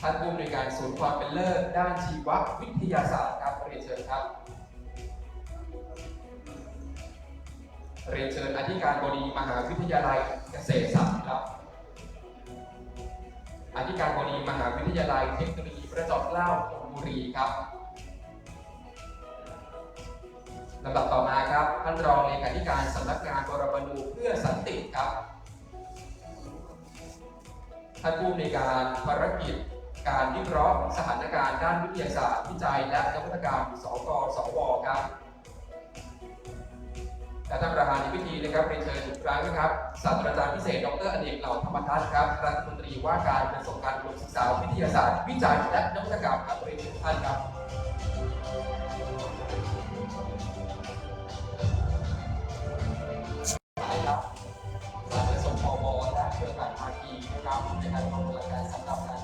ท่านผู้อำนวยการศูนย์ความเป็นเลิศด้านชีววิทยาศาสตร์ครับเรียนเชิญครับ เรียนเชิญอธิการบดีมหาวิทยาลัยเกษตรศาสตร์ครับ อธิการบดีมหาวิทยาลัยเทคโนโลยีพระจอมเกล้าธนบุรีครับลำดับต่อมาครับท่านรองเลขาธิการสำนักงานบรบนูเพื่อสันติครับท่านผู้ในวยการภารกิจ การวิเคราะห์สถานการณ์ด้านวิทยาศาสตร์ วิจัย และนวัตกรรม สกสวครับและท่านประธานในพิธีนะครับเป็นเชิญอีกครั้งนะครับศาสตราจารย์พิเศษ ดรอเนกเหล่าธรรมทัศน์ครับรัฐมนตรีว่าการกระทรวงการศึกษาวิทยาศาสตร์ วิจัยและนวัตกรรมครับเป็นท่านครับ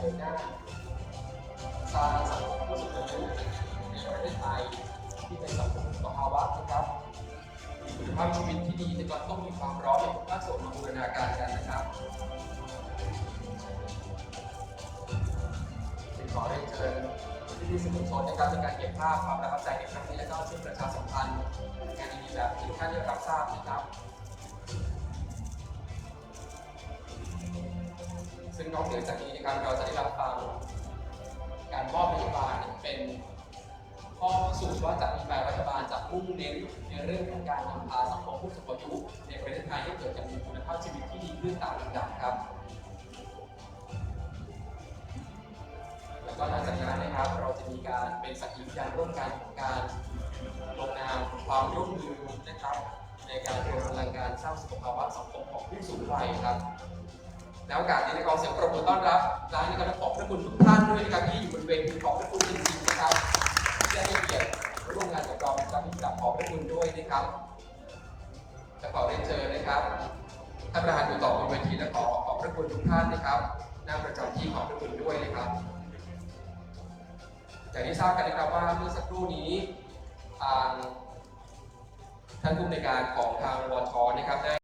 การเดินหน้าซาสังคมผู้สูงอายุในประเทศไทยที่เป็นสังคมสภาวะนะครับมีคุณภาพชีวิตที่ดีแต่ก็ต้องมีความพร้อมในทุกภาคส่วนมาบูรณาการกันนะครับจึงขอเรียนเชิญที่ที่สื่อมวลชนนะครับในการเก็บภาพความประทับใจในครั้งนี้และก็ช่วยประชาสัมพันธ์งานดีๆแบบที่ทุกท่านได้รับทราบนะครับ นอกเหนือจากนี้นะครับเราจะได้รับฟังการมอบนโยบายเป็นข้อสูจน์ว่าจากนี้ไปรัฐบาลจะมุ่งเน้นในเรื่องของการนำพาสังคมผู้สูงอายุในประเทศไทยให้เกิดการมีคุณภาพชีวิตที่ดีขึ้นตามลำดับครับ แล้วก็หลังจากนั้นนะครับเราจะมีการเป็นสักขีพยานร่วมกันของการลงนามความร่วมมือนะครับในการรวมพลังการสร้างสุขภาวะสังคมของผู้สูงวัยครับ แล้วโอกาสนี้นะครับเสียงปรบมือต้อนรับร้านนี้ก็ต้องขอบพระคุณทุกท่านด้วยนะครับที่อยู่บนเวทีขอบพระคุณจริงๆนะครับที่ได้ให้เกียรติร่วมงานกับเรานะครับที่กลับขอบพระคุณด้วยนะครับจะขอเรียนเชิญนะครับท่านประธานอยู่ต่อบนเวทีและขอขอบพระคุณทุกท่านนะครับนั่งประจำที่ขอบพระคุณด้วยนะครับอย่างที่ทราบกันนะครับว่าเมื่อสักครู่นี้ทางท่านผู้ในการของทางวทนะครับได้